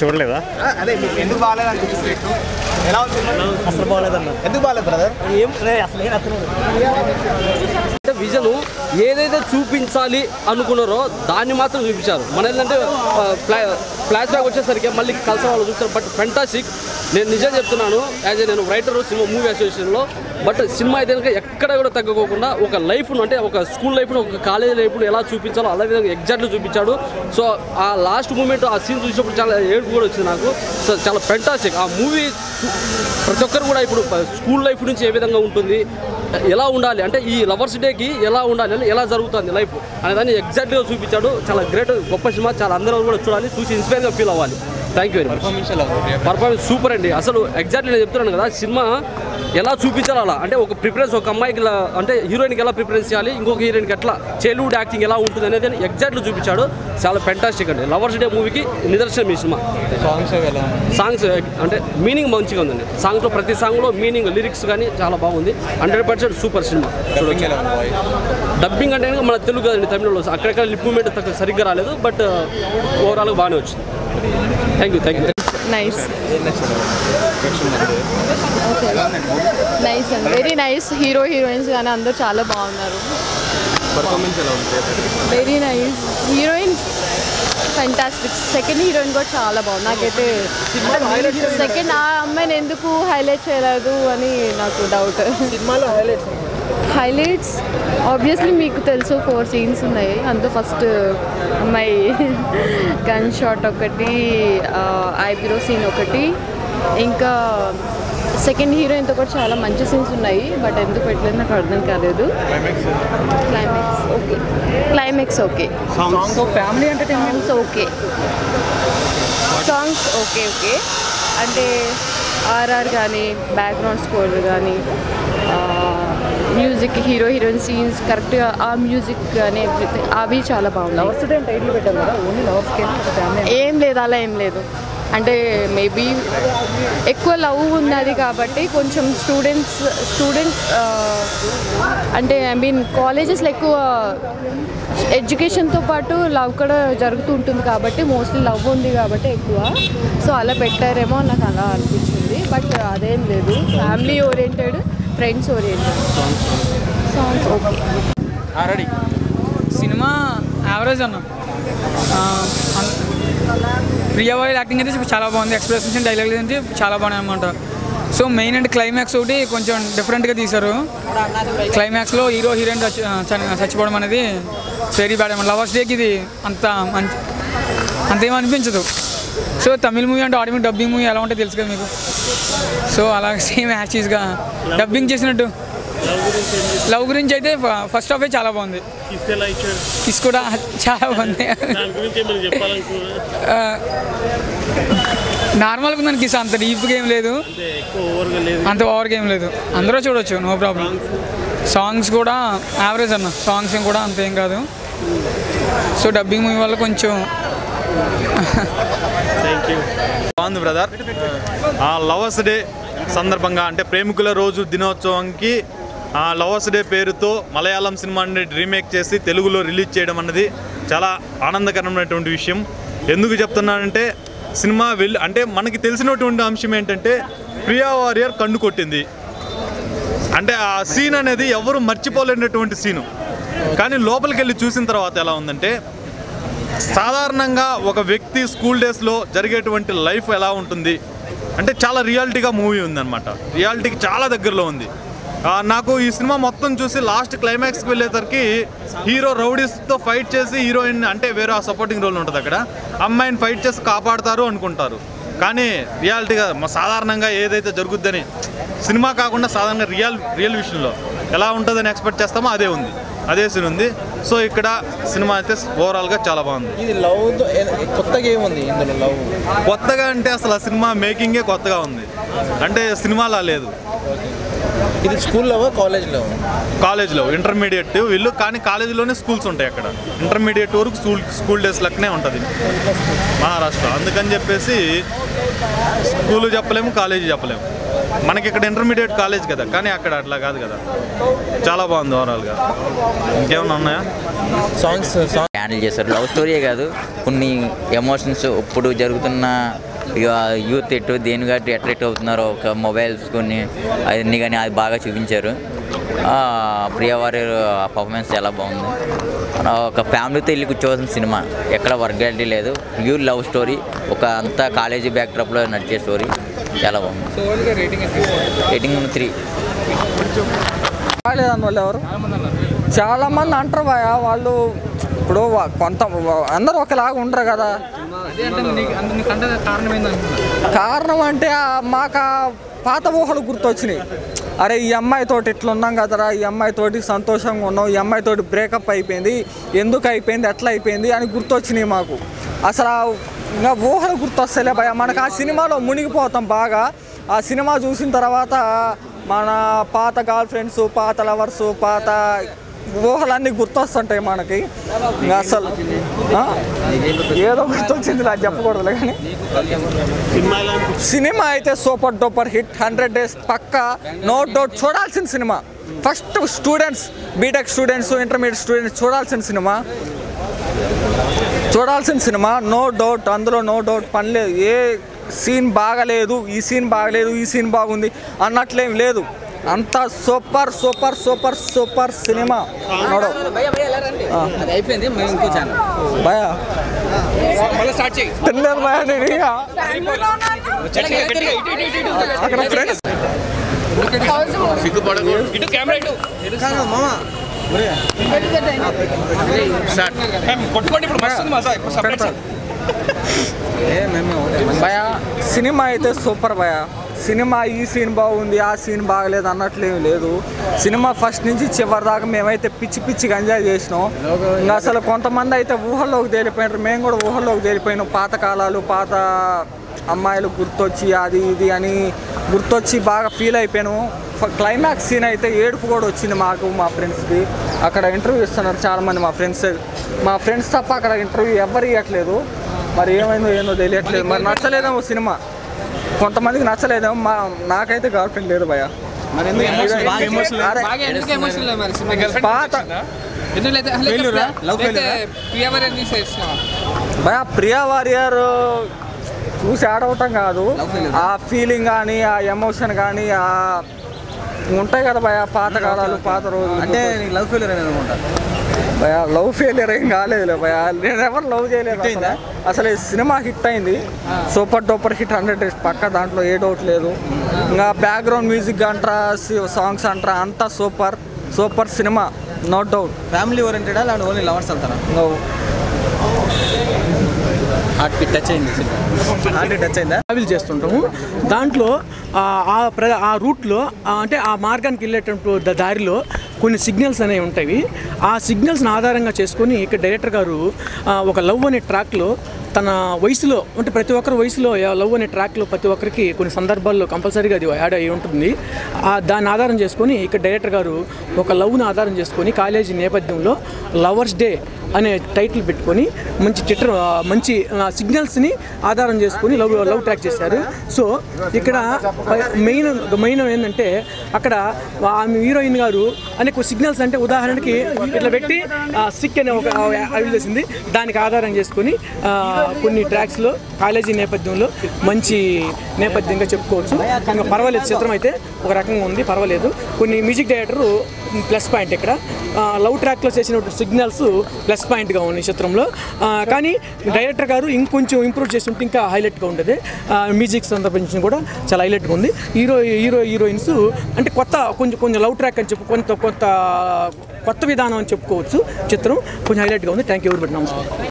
చూడలేదా? అదే ఎందుకు బాగాలేదు అనిపిస్తుంది ఎలా ఉంది సినిమా? అసలు బాగలేదన్న. ఎందుకు బాగాలేదు బ్రదర్ ఏం అసలు ఏం అంటే విజన్ ఏదైతే చూపించాలి అనుకున్నారో దాన్ని మాత్రం చూపించారు. మన ఏంటంటే ఫ్లాష్ బ్యాక్ వచ్చేసరికి మళ్ళీ కలిసిన వాళ్ళు చూస్తారు బట్ ఫెంటాసిక్ నేను నిజం చెప్తున్నాను యాజ్ ఏ నేను రైటర్ సినిమా మూవీ అసోసియేషన్లో బట్ సినిమా అయితే కనుక ఎక్కడ కూడా తగ్గకోకుండా ఒక లైఫ్ను అంటే ఒక స్కూల్ లైఫ్ను ఒక కాలేజ్ లైఫ్ను ఎలా చూపించాలో అలా విధంగా ఎగ్జాక్ట్లీ చూపించాడు. సో ఆ లాస్ట్ మూమెంట్ ఆ సీన్ చూసినప్పుడు చాలా ఏడుపు కూడా వచ్చింది నాకు. సో చాలా ఫెంటాసిక్ ఆ మూవీ ప్రతి ఒక్కరు కూడా ఇప్పుడు స్కూల్ లైఫ్ నుంచి ఏ విధంగా ఉంటుంది ఎలా ఉండాలి అంటే ఈ లవర్స్ డేకి ఎలా ఉండాలి ఎలా జరుగుతుంది లైఫ్ అనేదాన్ని ఎగ్జాక్ట్గా చూపించాడు. చాలా గ్రేట్ గొప్ప సినిమా. చాలా అందరూ కూడా చూడాలి చూసి ఇన్స్పైర్గా ఫీల్ అవ్వాలి. Thank you very much performance super అండి. అసలు ఎగ్జాక్ట్లీ నేను చెప్తున్నాను కదా సినిమా ఎలా చూపించాలి అలా. అంటే ఒక ప్రిఫరెన్స్ ఒక అమ్మాయికి అంటే హీరోయిన్కి ఎలా ప్రిఫరెన్స్ చేయాలి ఇంకొక హీరోయిన్కి ఎట్లా చైల్డ్హుడ్ యాక్టింగ్ ఎలా ఉంటుంది అనేది ఎగ్జాక్ట్లీ చూపించాడు. చాలా ఫెంటాస్టిక్ అండి. లవర్స్ డే మూవీకి నిదర్శనం ఈ సినిమా. సాంగ్స్ అంటే మీనింగ్ మంచిగా ఉందండి. సాంగ్స్లో ప్రతి సాంగ్లో మీనింగ్ లిరిక్స్ కానీ చాలా బాగుంది. Hundred percent super cinema. Dubbing అంటే మన తెలుగు కదండి తమిళలో. అక్కడక్కడ లిప్ మూమెంట్ సరిగ్గా రాలేదు బట్ ఓవరాల్గా బాగానే వచ్చింది. Thank you thank you nice nice అండి వెరీ నైస్ హీరో హీరోయిన్స్ కానీ అందరూ చాలా బాగున్నారు. Very nice heroine fantastic second heroine కూడా చాలా బాగుంది. నాకైతే సెకండ్ ఆ అమ్మాయిని ఎందుకు హైలైట్ చేయలేదు అని నాకు డౌట్ సినిమాలో హైలైట్స్ హైలైట్స్. ఆబ్వియస్లీ మీకు తెలుసు ఫోర్ సీన్స్ ఉన్నాయి. అందులో ఫస్ట్ అమ్మాయి గన్ షాట్ ఒకటి ఐబ్రో సీన్ ఒకటి. ఇంకా సెకండ్ హీరోయిన్తో కూడా చాలా మంచి సీన్స్ ఉన్నాయి. బట్ ఎందుకు పెట్టలేదు నాకు అర్థం కాలేదు. Climax okay climax okay songs family songs okay songs okay okay అంటే ఆర్ఆర్ కానీ బ్యాక్గ్రౌండ్ స్కోర్ కానీ మ్యూజిక్ హీరో హీరోయిన్ సీన్స్ కరెక్ట్గా ఆ మ్యూజిక్ ఎవ్రీథింగ్ అవి చాలా బాగున్నాయి. ఏం లేదు అలా ఏం లేదు. అంటే మేబీ ఎక్కువ లవ్ ఉన్నది కాబట్టి కొంచెం స్టూడెంట్స్ స్టూడెంట్ అంటే ఐ మీన్ కాలేజెస్లో ఎక్కువ ఎడ్యుకేషన్తో పాటు లవ్ కూడా జరుగుతూ ఉంటుంది కాబట్టి మోస్ట్లీ లవ్ ఉంది కాబట్టి ఎక్కువ. సో అలా పెట్టారేమో నాకు అలా అనిపించింది. బట్ అదేం లేదు family oriented. Friends oriented. Songs okay ready cinema average అన్న. ప్రియా వారి యాక్టింగ్ అయితే చాలా బాగుంది. ఎక్స్ప్రెషన్స్ డైలాగ్ అయితే చాలా బాగున్నాయి అనమాట సో మెయిన్ అంటే క్లైమాక్స్ ఒకటి కొంచెం డిఫరెంట్గా తీశారు. క్లైమాక్స్లో హీరో హీరోయిన్ చచ్చి- చచ్చిపోవడం అనేది వెరీ బ్యాడ్ అనమాట లవర్స్ డేకి ఇది అంత మంచి అంతేం అనిపించదు. సో తమిళ మూవీ అంటే ఆటోమేటిక్ డబ్బింగ్ మూవీ ఎలా ఉంటే తెలుసు కదా మీకు? సో అలా సేమ్ యాక్చీస్గా డబ్బింగ్ చేసినట్టు. లవ్ గురించి అయితే ఫస్ట్ హాఫే చాలా బాగుంది. కిస్ కూడా చాలా బాగుంది. నార్మల్గా ఉందని కిస్ అంత డీప్గా ఏం లేదు. అంత ఓవర్గా ఏం లేదు. అందరూ చూడొచ్చు నో ప్రాబ్లం. సాంగ్స్ కూడా యావరేజ్ అన్న సాంగ్స్ కూడా అంతేం కాదు. సో డబ్బింగ్ మూవీ వల్ల కొంచెం బాగుంది బ్రదర్ ఆ లవర్స్ డే సందర్భంగా అంటే ప్రేమికుల రోజు దినోత్సవంకి ఆ లవర్స్ డే పేరుతో మలయాళం సినిమాని రీమేక్ చేసి తెలుగులో రిలీజ్ చేయడం అన్నది చాలా ఆనందకరమైనటువంటి విషయం. ఎందుకు చెప్తున్నానంటే సినిమా వెళ్ళి అంటే మనకి తెలిసినటువంటి అంశం ఏంటంటే ప్రియా వారియర్ కన్ను కొట్టింది. అంటే ఆ సీన్ అనేది ఎవరు మర్చిపోలేనటువంటి సీను కానీ లోపలికి వెళ్ళి చూసిన తర్వాత ఎలా ఉందంటే సాధారణంగా ఒక వ్యక్తి స్కూల్ డేస్లో జరిగేటువంటి లైఫ్ ఎలా ఉంటుంది? అంటే చాలా రియాలిటీగా మూవీ ఉందన్నమాట. రియాలిటీకి చాలా దగ్గరలో ఉంది. నాకు ఈ సినిమా మొత్తం చూసి లాస్ట్ క్లైమాక్స్కి వెళ్ళేసరికి హీరో రౌడీస్తో ఫైట్ చేసి హీరోయిన్ అంటే వేరే ఆ సపోర్టింగ్ రోల్ ఉంటుంది అక్కడ. అమ్మాయిని ఫైట్ చేసి కాపాడతారు అనుకుంటారు. కానీ రియాలిటీగా సాధారణంగా ఏదైతే జరుగుద్దని సినిమా కాకుండా సాధారణంగా రియల్ రియల్ విషయంలో ఎలా ఉంటుందని ఎక్స్పెక్ట్ చేస్తామో అదే ఉంది. అదే సీన్ ఉంది. సో ఇక్కడ సినిమా అయితే ఓవరాల్గా చాలా బాగుంది. ఇది లవ్ కొత్తగా ఏముంది ఇందులో లవ్? కొత్తగా అంటే అసలు ఆ సినిమా మేకింగే కొత్తగా ఉంది. అంటే సినిమాలా లేదు. ఇది స్కూల్ లవ్ కాలేజ్ లవ్? కాలేజ్లో ఇంటర్మీడియట్ వీళ్ళు కానీ కాలేజీలోనే స్కూల్స్ ఉంటాయి అక్కడ. ఇంటర్మీడియట్ వరకు స్కూల్ స్కూల్ డేస్ లెక్కనే ఉంటుంది. మహారాష్ట్ర. అందుకని చెప్పేసి స్కూల్ చెప్పలేము కాలేజీ చెప్పలేము. మనకి ఇక్కడ ఇంటర్మీడియట్ కాలేజ్ కదా కానీ అక్కడ అట్లా కాదు కదా. చాలా బాగుంది ఓవరాల్గా ఇంకేమన్నా ఉన్నాయా? సాంగ్స్ సాంగ్ హ్యాండిల్ చేశారు. లవ్ స్టోరీయే కాదు కొన్ని ఎమోషన్స్ ఇప్పుడు జరుగుతున్న యూత్ ఎటు దేని గట్టి అట్రాక్ట్ అవుతున్నారో ఒక మొబైల్స్ కొన్ని అవన్నీ కానీ అది బాగా చూపించారు. ఆ, ప్రియవారి పర్ఫార్మెన్స్ చాలా బాగుంది. ఒక ఫ్యామిలీతో వెళ్ళి కూర్చోవాల్సిన సినిమా. ఎక్కడ వర్గాలిటీ లేదు. ప్యూర్ లవ్ స్టోరీ ఒక అంతా కాలేజీ బ్యాక్డ్రాప్లో నడిచే స్టోరీ చాలా బాగుంది. రేటింగ్ రేటింగ్ త్రీ వాళ్ళు ఎవరు? చాలా మంది అంటారు భయ వాళ్ళు ఇప్పుడు కొంత అందరూ ఒకలాగా ఉండరు కదా. కారణం అంటే ఆ మాకు పాత ఊహలు గుర్తొచ్చినాయి. అరే ఈ అమ్మాయితోటి ఇట్లున్నాం కదరా ఈ అమ్మాయితోటి సంతోషంగా ఉన్నాం ఈ అమ్మాయితోటి బ్రేకప్ అయిపోయింది ఎందుకు అయిపోయింది ఎట్లా అయిపోయింది అని గుర్తొచ్చినాయి మాకు. అసలు ఇంకా ఊహలు గుర్తొస్తలే భయ మనకు ఆ సినిమాలో మునిగిపోతాం బాగా. ఆ సినిమా చూసిన తర్వాత మన పాత గర్ల్ ఫ్రెండ్స్ పాత లవర్స్ పాత ఊహలన్నీ గుర్తొస్తుంటాయి మనకి. అసలు ఏదో గుర్తొచ్చింది నాకు చెప్పకూడదులే కానీ. సినిమా అయితే super duper hit hundred days పక్కా. నో డౌట్ చూడాల్సిన cinema. First students BTech students intermediate students చూడాల్సిన సినిమా. చూడాల్సిన సినిమా నో డౌట్ అందులో నో డౌట్ పని లేదు. ఏ సీన్ బాగలేదు ఈ సీన్ బాగలేదు ఈ సీన్ బాగుంది అన్నట్లేం లేదు. అంత super super super super cinema. Node. అయిపోయింది భయ భయ నేను అక్కడ ఫ్రెండ్స్ ఇటు కెమెరా ఇటు భయ సినిమా అయితే సూపర్ భయ సినిమా ఈ సీన్ బాగుంది ఆ సీన్ బాగలేదు అన్నట్లేం లేదు. సినిమా ఫస్ట్ నుంచి చివరి దాకా మేమైతే పిచ్చి పిచ్చిగా ఎంజాయ్ చేసినాం. ఇంకా అసలు కొంతమంది అయితే ఊహల్లోకి తేలిపోయినారు. మేము కూడా ఊహల్లోకి తేలిపోయినాం. పాత కాలాలు పాత అమ్మాయిలు గుర్తొచ్చి అది ఇది అని గుర్తొచ్చి బాగా ఫీల్ అయిపోయాను. క్లైమాక్స్ సీన్ అయితే ఏడుపు కూడా వచ్చింది మాకు మా ఫ్రెండ్స్కి అక్కడ ఇంటర్వ్యూ ఇస్తున్నారు చాలామంది మా ఫ్రెండ్స్ మా ఫ్రెండ్స్ తప్ప అక్కడ ఇంటర్వ్యూ ఎవరు ఇవ్వట్లేదు మరి ఏమైందో ఏందో తెలియట్లేదు. మరి నచ్చలేదేమో సినిమా. కొంతమందికి నచ్చలేదేమో మా నాకైతే గర్ల్ ఫ్రెండ్ లేదు భయ భయ ప్రియా వారియర్ చూసి ఆడవటం కాదు. ఆ ఫీలింగ్ కానీ ఆ ఎమోషన్ కానీ ఆ ఉంటాయి కదా భయ పాత కాలాలు పాత రోజులు. అంటే లవ్ ఫెయిల్యూర్ అనేది అనుకుంటా భయ లవ్ ఫెయిలియర్ ఏం కాలేదులే భయ. నేను ఎవరు లవ్ చేయలేదు అసలు. అయిందా? అసలు. ఈ సినిమా హిట్ అయింది. సూపర్ డూపర్ హిట్ హండ్రెడ్ పక్క దాంట్లో ఏ డౌట్ లేదు. ఇంకా బ్యాక్గ్రౌండ్ మ్యూజిక్ అంటారా సాంగ్స్ అంటారా అంతా super super cinema no doubt family ఓరియంటెడా లేదంటే ఓన్లీ లవర్స్ వెళ్తారా? హార్ట్కి టచ్ అయింది. హార్ట్ టచ్ అయిందా? ట్రావెల్ చేస్తుంటాము. దాంట్లో ఆ, ఆ ప్ర ఆ రూట్లో అంటే ఆ మార్గానికి వెళ్ళేటప్పుడు దారిలో కొన్ని సిగ్నల్స్ అనేవి ఉంటాయి. ఆ సిగ్నల్స్ని ఆధారంగా చేసుకొని ఇక్కడ డైరెక్టర్ గారు ఒక లవ్ అనే ట్రాక్లో తన వయసులో అంటే ప్రతి ఒక్కరి వయసులో లవ్ అనే ట్రాక్లో ప్రతి ఒక్కరికి కొన్ని సందర్భాల్లో కంపల్సరీగా అది యాడ్ అయి ఉంటుంది. ఆ దాన్ని ఆధారం చేసుకొని ఇక్కడ డైరెక్టర్ గారు ఒక లవ్ని ఆధారం చేసుకొని కాలేజీ నేపథ్యంలో లవర్స్ డే అనే టైటిల్ పెట్టుకొని మంచి చిత్ర మంచి సిగ్నల్స్ని ఆధారం చేసుకొని లవ్ లవ్ ట్రాక్ చేశారు. సో ఇక్కడ మెయిన్ మెయిన్ ఏంటంటే అక్కడ ఆమె హీరోయిన్ గారు అనేక సిగ్నల్స్ అంటే ఉదాహరణకి ఇట్లా పెట్టి సిక్ అనే ఒక అవి చేసింది దానికి ఆధారం చేసుకొని కొన్ని ట్రాక్స్లో కాలేజీ నేపథ్యంలో మంచి నేపథ్యంగా చెప్పుకోవచ్చు. ఇంకా పర్వాలేదు చిత్రం అయితే ఒక రకంగా ఉంది పర్వాలేదు. కొన్ని మ్యూజిక్ డైరెక్టర్ ప్లస్ పాయింట్ ఇక్కడ. లవ్ ట్రాక్లో చేసిన సిగ్నల్స్ ప్లస్ పాయింట్గా ఉన్నాయి చిత్రంలో. కానీ డైరెక్టర్ గారు ఇంకొంచెం ఇంప్రూవ్ చేసి ఉంటే ఇంకా హైలైట్గా ఉండేది. మ్యూజిక్ సందర్భించి కూడా చాలా హైలైట్గా ఉంది. హీరో హీరో హీరోయిన్స్ అంటే కొత్త కొంచెం కొంచెం లవ్ ట్రాక్ అని చెప్పు కొంత కొత్త కొత్త విధానం అని చెప్పుకోవచ్చు చిత్రం. కొంచెం హైలైట్గా ఉంది. థ్యాంక్ యూ వెరీ మచ్ నమస్కారం.